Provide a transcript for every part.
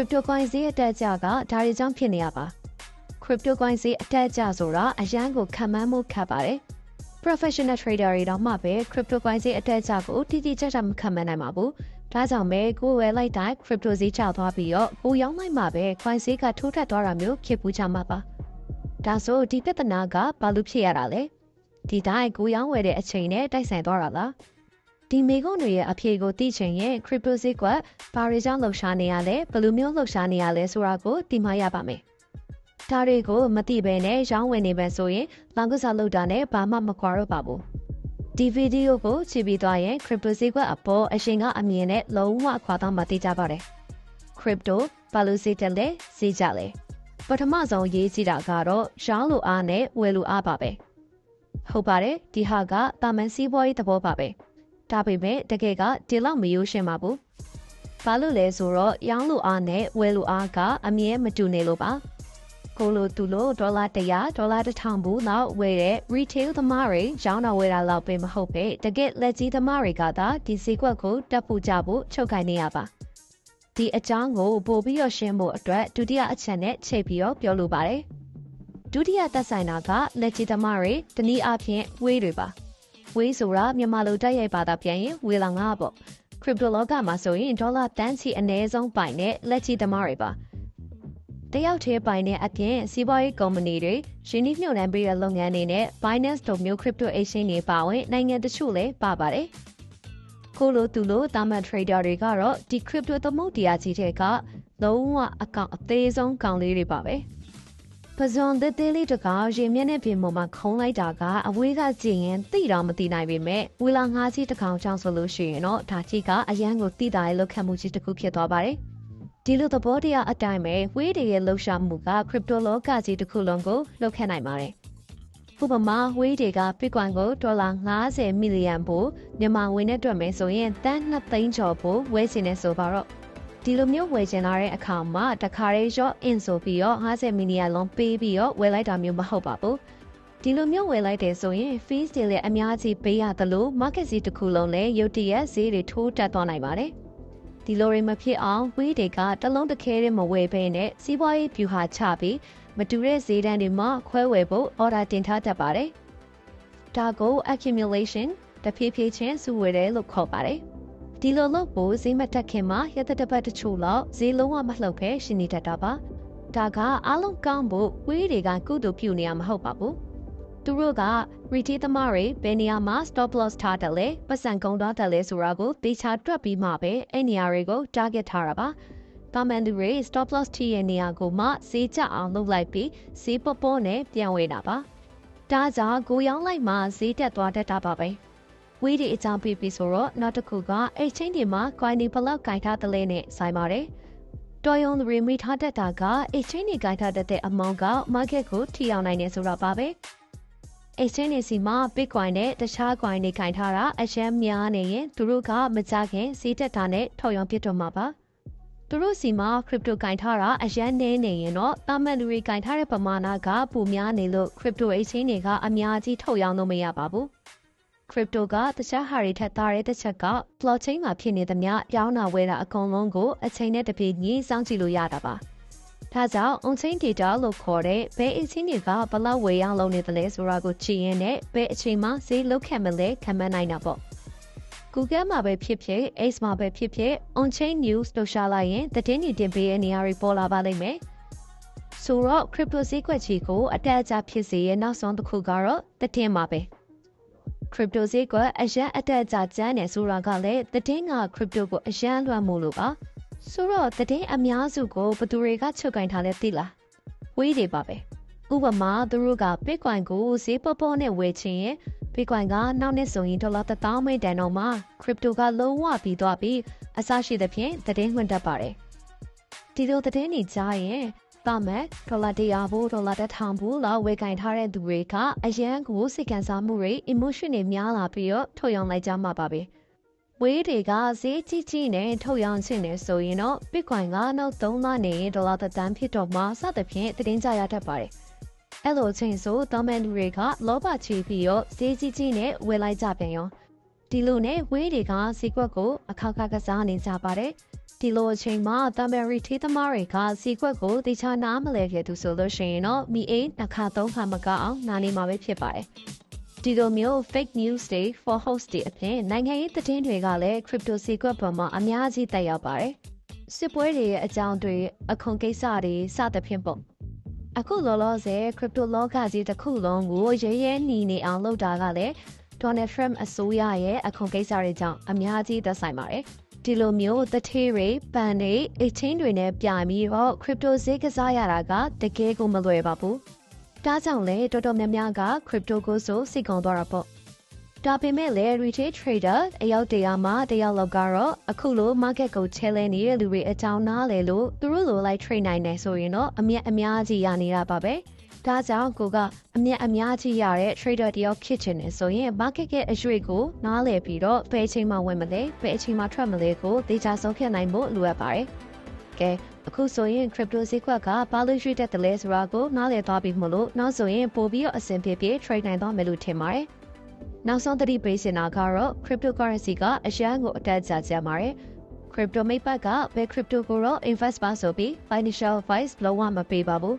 crypto coin ဈေးအတက်အကျကဒါတွေကြောင့်ဖြစ်နေရပါ crypto coin ဈေးအတက်အကျဆိုတာအရန်ကိုခံမှန်းမှုခက်ပါတယ် professional trader တွေတော့မှပဲ crypto coin ဈေးအတက်အကျကိုတိတိကျကျမခံမှန်းနိုင်ပါဘူးဒါကြောင့်ပဲကိုယ်ဝယ်လိုက်တိုင်း crypto ဈေးကျသွားပြီးတော့ကိုရောင်းလိုက်မှပဲ coin ဈေးကထိုးထက်သွားတာမျိုးဖြစ်ပူးကြမှာပါဒါဆိုဒီပြဿနာကဘာလို့ဖြစ်ရတာလဲဒီတိုင်းကိုရောင်းဝယ်တဲ့အချိန်နဲ့တိုက်ဆိုင်သွားတာလား ဒီမေကုန်းတွေရဲ့အဖြေကိုသိချင်ရင် crypto ဈေးကွက်ဘာတွေကြောင့်လှုပ်ရှားနေရလဲဘယ်လိုမျိုးလှုပ်ရှားနေရလဲဆိုတာကိုသိမှရပါမယ်ဒါတွေကိုမသိဘဲနဲ့ရောင်းဝယ်နေပဲဆိုရင်လောင်ကစားလုပ်တာနဲ့ဘာမှမကွာတော့ပါဘူးဒီဗီဒီယိုကိုကြည့်ပြီးသွားရင် crypto ဈေးကွက်အပေါ်အရှင်ကအမြင်နဲ့လုံးဝခွာတော့မှသိကြပါတယ် crypto ဘာလို့ဈေးတက်လဲဈေးကျလဲပထမဆုံးရေးကြည့်တာကတော့ရောင်းလို့အားနဲ့ဝယ်လို့အားပါပဲဟုတ်ပါတယ်ဒီဟာကတာမန်စီးပွားရေးသဘောပါပဲ ဒါပေမဲ့တကယ်ကဒီလောက်မရိုးရှင်းပါဘူးဘာလို့လဲဆိုတော့ရောင်းလို့အားနဲ့ဝယ်လို့အားကအမြဲမတူနေလို့ပါကိုလိုသူလိုဒေါ်လာ100ဒေါ်လာ1000ဘူးလောက်ဝယ်တဲ့ retail သမားတွေရောင်းတာဝယ်တာလောက်ပဲမဟုတ်ပဲတကယ်လက်ကြီးသမားတွေကသာဒီဈေးကွက်ကိုတက်ဖို့ကြဖို့ချုပ်ခိုင်းနေရပါဒီအကြောင်းကိုပို့ပြီးတော့ရှင်းဖို့အတွက်ဒုတိယအချက်နဲ့ချိန်ပြီးတော့ပြောလိုပါတယ်ဒုတိယသက်ဆိုင်တာကလက်ကြီးသမားတွေတနည်းအားဖြင့်ဝေးတွေပါ ဝေးဆိုတာမြန်မာလိုတိုက်ရိုက်ပါတာပြန်ရင်ဝေလာငါပေါ့ခရစ်ပတိုလောကမှာဆိုရင်ဒေါ်လာတန်းချီအနည်းဆုံးပိုင်တဲ့လက်ကြီးသမားတွေပါတယောက်တည်းပိုင်တဲ့အပြင်စီးပွားရေးကုမ္ပဏီတွေရင်းနှီးမြှုပ်နှံပေးတဲ့လုပ်ငန်းတွေနဲ့ Binance တို့မျိုး crypto exchange တွေပါဝင်နိုင်ငံတချို့လည်းပါပါတယ်ကိုလိုသူလိုတာမန် trader တွေကတော့ဒီ crypto သမုတ်တရားကြီးတဲ့ကလုံးဝအကောင်အသေးဆုံးကောင်လေးတွေပါပဲ ပဇွန်သေးသေးလေးတကားရေမျက်နှာပြင်ပေါ်မှာခုံးလိုက်တာကအဝေးကကြည့်ရင်သိတော့မသိနိုင်ပေမဲ့ဝီလာငါးကြီးတစ်ကောင်ကြောင့်ဆိုလို့ရှိရင်တော့ဒါကြီးကအရန်ကိုသိတာရဲ့လောက်ခတ်မှုကြီးတစ်ခုဖြစ်သွားပါတယ်ဒီလိုသဘောတရားအတိုင်းပဲဝေးတွေရဲ့လှုပ်ရှားမှုက crypto လောကကြီးတစ်ခုလုံးကိုလှုပ်ခတ်နိုင်ပါတယ်ဥပမာဝေးတွေက Bitcoin ကိုဒေါ်လာ90မီလီယံပိုမြန်မာငွေနဲ့တွက်မယ်ဆိုရင်တန်း2သိန်းကျော်ပိုဝယ်စီနေဆိုပါတော့ ဒီလိုမျိုးဝယ်ချင်လာတဲ့အခါမှာတခါရေးရော့အင်ဆိုပြီးတော့50မီလီယံလုံးပေးပြီးတော့ဝယ်လိုက်တာမျိုးမဟုတ်ပါဘူးဒီလိုမျိုးဝယ်လိုက်တယ်ဆိုရင် fees တွေလည်းအများကြီးပေးရသလို market စီတစ်ခုလုံးလည်းရုတ်တရက်ဈေးတွေထိုးတက်သွားနိုင်ပါတယ်ဒီလိုတွေမဖြစ်အောင်ဝေးတွေကတလုံးတစ်ခဲတည်းမဝယ်ဘဲနဲ့စီးပွားရေးဗျူဟာချပြီးမတူတဲ့ဈေးတန်းတွေမှာခွဲဝယ်ဖို့ order တင်ထားတတ်ပါတယ်။ဒါကို accumulation တဖြည်းဖြည်းချင်းစုဝေတယ်လို့ခေါ်ပါတယ်။ ဒီလိုလုပ်ဖို့ဈေးမတက်ခင်မှာရတဲ့တစ်ပတ်တချို့လောက်ဈေးလုံးဝမလှုပ်ခဲရှင်းနေတတ်တာပါ။ဒါကအားလုံးကောင်းဖို့ဝေးတွေကကုသိုလ်ပြုနေရမှာမဟုတ်ပါဘူး။သူတို့က retail သမားတွေဘယ်နေရာမှာ stop loss ထားတယ်လဲပတ်စံကုန်တော့တယ်လဲဆိုတာကိုသေချာတွက်ပြီးမှပဲအဲ့နေရာတွေကို target ထားတာပါ။တာမန်သူတွေ stop loss ထိရဲ့နေရာကိုမှဈေးကျအောင်လုပ်လိုက်ပြီးဈေးပေါပေါနဲ့ပြန်ဝေတာပါ။ဒါကြောင့်ကိုရောင်းလိုက်မှဈေးတက်သွားတတ်တာပါပဲ။ ဝေးဒီအကြောင်းပြပြီးဆိုတော့နောက်တစ်ခုကအဲ့ချင်းဒီမှာ coin ဒီဘလောက်ကင်ထားတဲ့လဲနဲ့ဆိုင်ပါတယ်။တော်ရုံတွေမိထားတတ်တာကအဲ့ချင်းဒီကင်ထားတတ်တဲ့အမောင်းက market ကိုထိအောင်နိုင်နေဆိုတာပါပဲ။ exchange တွေစီမှာ Bitcoin နဲ့တခြား coin တွေကင်ထားတာအရှမ်းများနေရင်သူတို့ကမကြခင်ဈေးတက်တာနဲ့ထောက်ရောင်းပြစ်တော့မှာပါသူတို့စီမှာ crypto ကင်ထားတာအရန်နေနေရင်တော့တာမန်လူတွေကင်ထားတဲ့ပမာဏကပိုများနေလို့ crypto exchange တွေကအများကြီးထုတ်ရောင်းလို့မရပါဘူး crypto ကတခြားဟာတွေထက်သားတဲ့တစ်ချက်က blockchain မှာဖြစ်နေသမျှရောင်းတာဝယ်တာအကုန်လုံးကိုအချိန်နဲ့တပြေးညီစောင့်ကြည့်လို့ရတာပါ။ဒါကြောင့် on-chain data လို့ခေါ်တဲ့ဘယ်အချင်းတွေကဘလောက်ဝေရောက်လုံးနေသလဲဆိုတာကိုကြည့်ရင်လည်းဘယ်အချိန်မှဈေးလောက်ခံမလဲခံမနိုင်တာပေါ့ Google မှာပဲဖြစ်ဖြစ် X မှာပဲဖြစ်ဖြစ် on-chain news လို့ရှာလိုက်ရင်သတင်းတွေတင်ပေးတဲ့နေရာတွေပေါ်လာပါလိမ့်မယ်ဆိုတော့ crypto ဈေးကွက်ကြီးကိုအတက်အကျဖြစ်စေရဲ့နောက်ဆုံးတစ်ခုကတော့သတင်းပါပဲ crypto ဈေးကွက်အရန်အတက်အကျကျန်းနေဆိုတာကလည်းသတင်းက crypto ကိုအရန်လွှမ်းမိုးလို့ပါဆိုတော့တည်အများစုကိုဘသူတွေကချုပ်ကင်ထားလဲသိလားဝေးတွေပါပဲဥပမာသူတို့က Bitcoin ကိုဈေးပေါပေါနဲ့ဝယ်ချင်ရင် Bitcoin ကနောက်နှစ်ဆိုရင်ဒေါ်လာ1000မိတ်တန်တော့မှ Crypto ကလုံးဝပြီးသွားပြီးအစရှိသဖြင့်တည်မှန်တတ်ပါတယ်ဒီလိုတည်နေကြရင် ပါမယ်ဒေါ်လာ100ဘူးဒေါ်လာ1000ဘူးလောက်ဝယ်ကင်ထားတဲ့သူတွေကအရန်ကိုစိတ်ခံစားမှုတွေ emotion တွေများလာပြီးတော့ထုတ်ရောင်းလိုက်ကြမှာပါပဲ။ဝေးတွေကဈေးကြီးကြီးနဲ့ထုတ်ရောင်းချင်နေဆိုရင်တော့ Bitcoin ကနောက်3လနေဒေါ်လာတန်းဖြစ်တော့မှစသဖြင့်တင်းကြရတတ်ပါတယ်။အဲ့လိုချင်းဆိုတောမန်လူတွေကလောဘချီပြီးတော့ဈေးကြီးကြီးနဲ့ဝယ်လိုက်ကြပြန်ရော ဒီလိုနဲ့ဝင်းတွေကစီကွက်ကိုအခါခါကစားနေကြပါတယ်ဒီလိုအချိန်မှာတမ်ဘယ်ရီထေးသမားတွေကစီကွက်ကိုတေချာနားမလဲခဲ့သူဆိုလို့ရှိရင်တော့မိအိနှစ်ခါသုံးခါမကအောင်နားနေမှာပဲဖြစ်ပါတယ်ဒီလိုမျိုး fake news တွေ for host တွေအပြင်နိုင်ငံရေးသတင်းတွေကလည်း crypto secret ပေါ်မှာအများကြီးတက်ရောက်ပါတယ်စစ်ပွဲတွေရဲ့အကြောင်းတွေအခွန်ကိစ္စတွေစသဖြင့်ပေါ့အခုလောလောဆယ် crypto လောကကြီးတစ်ခုလုံးကိုရဲရဲหนีနေအောင်လုပ်တာကလည်း Donald Trump အစိုးရရဲ့အခွန်ကိစ္စတွေကြောင့်အများကြီးသက်ဆိုင်ပါတယ်ဒီလိုမျိုးတထေးတွေပန်တွေအချင်းတွေနဲ့ပြိုင်ပြီးတော့ crypto ဈေးကစားရတာကတကယ်ကိုမလွယ်ပါဘူးဒါကြောင့်လည်းတော်တော်များများက crypto ကိုဆိုစိတ်ကောင်းသွားတာပေါ့ဒါပေမဲ့လည်း retail trader အယောက်တရာမှတယောက်လောက်ကတော့အခုလို market ကို challenge နေတဲ့လူတွေအကြောင်းနားလေလို့သူတို့လိုလိုက် trade နိုင်နေဆိုရင်တော့အမြတ်အများကြီးရနေတာပါပဲ ဒါကြောင့်ကိုကအမြတ်အများကြီးရတဲ့ trader တယောက်ဖြစ်ချင်တယ်ဆိုရင် market ရဲ့အရွေ့ကိုနားလည်ပြီးတော့ဘယ်အချိန်မှဝင်မလဲဘယ်အချိန်မှထွက်မလဲကိုသေချာဆုံးဖြတ်နိုင်ဖို့လိုအပ်ပါတယ်ကဲအခုဆိုရင် crypto ဈေးကွက်ကဘာလို့ရွေ့တက်တယ်လဲဆိုတာကိုနားလည်သွားပြီမလို့နောက်ဆိုရင်ပို့ပြီးတော့အဆင်ပြေပြေ trade နိုင်သွားမယ်လို့ထင်ပါတယ်နောက်ဆုံးသတိပေးစင်တာကတော့ cryptocurrency ကအရန်ကိုအတက်ကြကြပါတယ် crypto မိတ်ပတ်ကဘယ် crypto ကိုတော့ invest ပါဆိုပြီး financial advice လုံးဝမပေးပါဘူး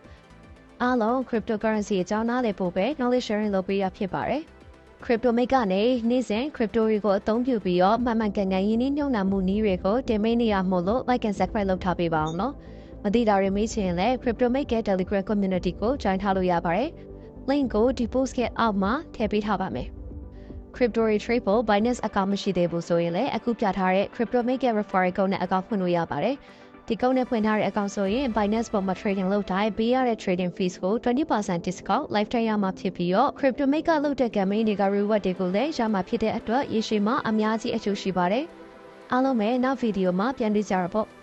အားလုံး cryptocurrency အကြောင်းနားလည်ဖို့ပဲ knowledge sharing လုပ်ပေးရဖြစ်ပါတယ်။ crypto မိတ်ကနေနေ့စဉ် crypto တွေကိုအသုံးပြုပြီးတော့မှန်မှန်ကန်ကန်ရင်းနှီးမြှုပ်နှံမှုနည်းတွေကိုတင်ပေးနေရမို့လို့ like and subscribe လုပ်ထားပေးပါအောင်နော်။မသိတာတွေမေးချင်ရင်လည်း crypto မိတ်ရဲ့ Telegram community ကို join ထားလို့ရပါတယ်။ link ကို ဒီ post ရဲ့အောက်မှာထည့်ပေးထားပါမယ်။ crypto trade ဖို့ Binance account မရှိသေးဘူးဆိုရင်လည်းအခုပြထားတဲ့ crypto make referral code နဲ့ account ဖွင့်လို့ရပါတယ်။ ဒီကုန်းနဲ့ဖွင့်ထားတဲ့ account ဆိုရင် Binance ပေါ်မှာ trading လုပ်တိုင်းပေးရတဲ့ trading fees ကို20% discount lifetime ရမှာဖြစ်ပြီးတော့ crypto make ကလုပ်တဲ့ campaign တွေက reward တွေကိုလည်းရမှာဖြစ်တဲ့အတွက်ရေရှည်မှာအများကြီးအကျိုးရှိပါတယ်။အားလုံးပဲနောက်ဗီဒီယိုမှာပြန်တွေ့ကြရပေါ့။